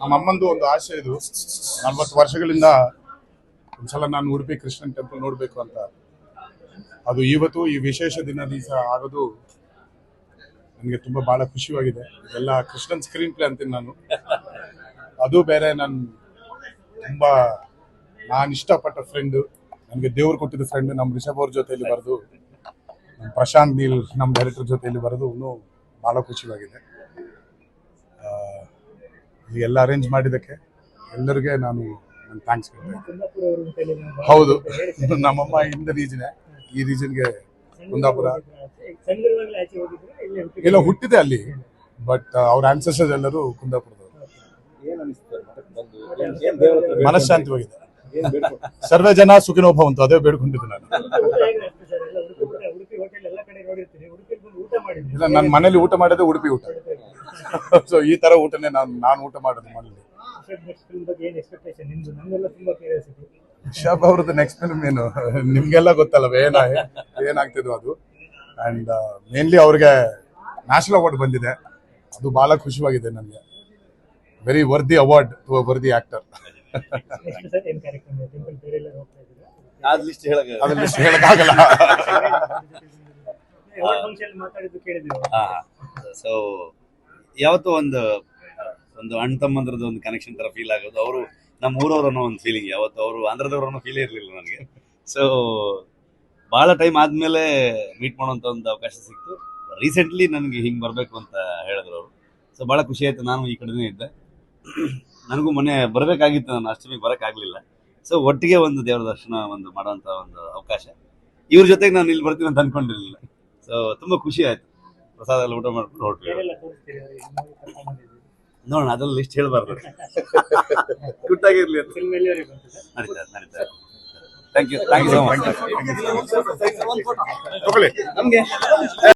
ನಮ್ಮ ಅಮ್ಮಂದು ಒಂದು ಆಸೆ ಇದು. ನಲ್ವತ್ತು ವರ್ಷಗಳಿಂದ ಒಂದ್ಸಲ ನಾನು ಉಡುಪಿ ಕೃಷ್ಣನ್ ಟೆಂಪಲ್ ನೋಡಬೇಕು ಅಂತ. ಅದು ಇವತ್ತು ಈ ವಿಶೇಷ ದಿನ ದಿವಸ ಆಗೋದು ನನಗೆ ತುಂಬ ಬಹಳ ಖುಷಿಯಾಗಿದೆ. ಎಲ್ಲ ಕೃಷ್ಣನ್ ಸ್ಕ್ರೀನ್ ಪ್ಲೇ ಅಂತೀನಿ ನಾನು. ಅದು ಬೇರೆ ನಾನು ತುಂಬ ನಾನು ಇಷ್ಟಪಟ್ಟ ಫ್ರೆಂಡು ನನಗೆ ದೇವ್ರು ಕೊಟ್ಟಿದ್ದ ಫ್ರೆಂಡ್ ನಮ್ಮ ರಿಷಬ್ ಅವ್ರ ಜೊತೆಯಲ್ಲಿ ಬರೆದು ನಮ್ಮ ಪ್ರಶಾಂತ್ ನೀಲ್ ನಮ್ಮ ಡೈರೆಕ್ಟರ್ ಜೊತೆಯಲ್ಲಿ ಬರೆದು, ಇನ್ನೂ ಭಾಳ ಖುಷಿಯಾಗಿದೆ. ಎಲ್ಲ ಅರೇಂಜ್ ಮಾಡಿದ್ದಕ್ಕೆ ಎಲ್ಲರಿಗೆ ನಾನು ನನ್ನ ಥ್ಯಾಂಕ್ಸ್ ಹೇಳ್ತೇನೆ. ಹೌದು. ನಮ್ಮಮ್ಮ ಇಂದ ರೀಜನ್ ಈ ರೀಜನ್ಗೆ ಕುಂದಾಪುರ. ಇಲ್ಲ ಆಚೆ ಹೋಗಿದ್ರೆ ಇಲ್ಲಿ ಎಲ್ಲ ಹುಟ್ಟಿದೆ? ಅಲ್ಲಿ. ಬಟ್ ಅವ್ರ ಆನ್ಸರ್ಸಸ್ ಎಲ್ಲರೂ ಕುಂದಾಪುರದವರು. ಮನಃಶಾಂತಿವಾಗಿದೆ ಸರ್ವೇ ಜನ ಸುಖಿನೋಭವಂತು ಅದೇ ಬೇಡ್ಕೊಂಡಿದ್ದು ನಾನು. ಇಲ್ಲ ನನ್ನ ಮನೇಲಿ ಊಟ ಮಾಡೋದೇ ಉಡುಪಿ ಊಟ. ಸೊ ಈ ತರ ಊಟನೇ ನಾನು ನಾನು ಊಟ ಮಾಡೋದು ಮನೇಲಿ ನೆಕ್ಸ್ಟ್ ಫಿಲ್ಮ್ ಬಗ್ಗೆ ಏನು ಎಕ್ಸ್ಪೆಕ್ಟೇಷನ್ ನಿಮ್ದು ನಮಗೆಲ್ಲ ತುಂಬಾ ಕ್ಯೂರಿಯಾಸಿಟಿ ರಿಷಬ್ ಅವ್ರದ್ದು ನೆಕ್ಸ್ಟ್ ಫಿಲ್ಮ್ ಏನು? ನಿಮ್ಗೆಲ್ಲ ಗೊತ್ತಲ್ಲ ಏನ ಏನಾಗ್ತಿದ್ವು ಅದು? ಅಂಡ್ ಮೇನ್ಲಿ ಅವ್ರಿಗೆ ನ್ಯಾಷನಲ್ ಅವಾರ್ಡ್ ಬಂದಿದೆ. ಅದು ಬಹಳ ಖುಷಿಯಾಗಿದೆ ನನಗೆ. Very worthy award to worthy actor list ಹೇಳಕ್ಕಾಗಲ್ಲ? ಸೊ ಯಾವತ್ತೂ ಒಂದು ಒಂದು ಅಣ್ಣ ತಮ್ಮಂದ್ರದ್ದು ಒಂದು ಕನೆಕ್ಷನ್ ತರ ಫೀಲ್ ಆಗೋದು. ಅವರು ನಮ್ಮ ಊರವ್ರು ಅನ್ನೋ ಒಂದು ಫೀಲಿಂಗ್ ಯಾವತ್ತು ಅವರು ಆಂಧ್ರದವ್ರು ಅನ್ನೋ ಫೀಲೇ ಇರಲಿಲ್ಲ ನನಗೆ. ಸೊ ಭಾಳ ಟೈಮ್ ಆದಮೇಲೆ ಮೀಟ್ ಮಾಡೋಂಥ ಒಂದು ಅವಕಾಶ ಸಿಕ್ತು. ರೀಸೆಂಟ್ಲಿ ನನಗೆ ಹಿಂಗೆ ಬರಬೇಕು ಅಂತ ಹೇಳಿದ್ರು ಅವರು. ಸೊ ಭಾಳ ಖುಷಿ ಆಯ್ತು. ನಾನು ಈ ಕಡೆನೇ ಇದ್ದೆ. ನನಗೂ ಮೊನ್ನೆ ಬರಬೇಕಾಗಿತ್ತು. ನಾನು ಅಷ್ಟಮಿಗೆ ಬರೋಕ್ಕಾಗಲಿಲ್ಲ. ಸೊ ಒಟ್ಟಿಗೆ ಒಂದು ದೇವರ ದರ್ಶನ ಒಂದು ಮಾಡೋಂಥ ಒಂದು ಅವಕಾಶ. ಇವ್ರ ಜೊತೆಗೆ ನಾನು ಇಲ್ಲಿ ಬರ್ತೀನಿ ಅಂತ ಅಂದ್ಕೊಂಡಿರಲಿಲ್ಲ ಸೊ ತುಂಬ ಖುಷಿ ಆಯ್ತು. ಪ್ರಸಾದ ಎಲ್ಲ ಊಟ ಬಂದಿದ್ವಿ ನೋಡೋಣ ಅದೆಲ್ಲ ಲಿಸ್ಟ್ ಹೇಳ್ಬಾರ್ದು. ಗುಟ್ಟಾಗಿರ್ಲಿ ಅಂತ. ನಡೀತಾ ನಡೀತಾ thank you thank you so much ನಮಗೆ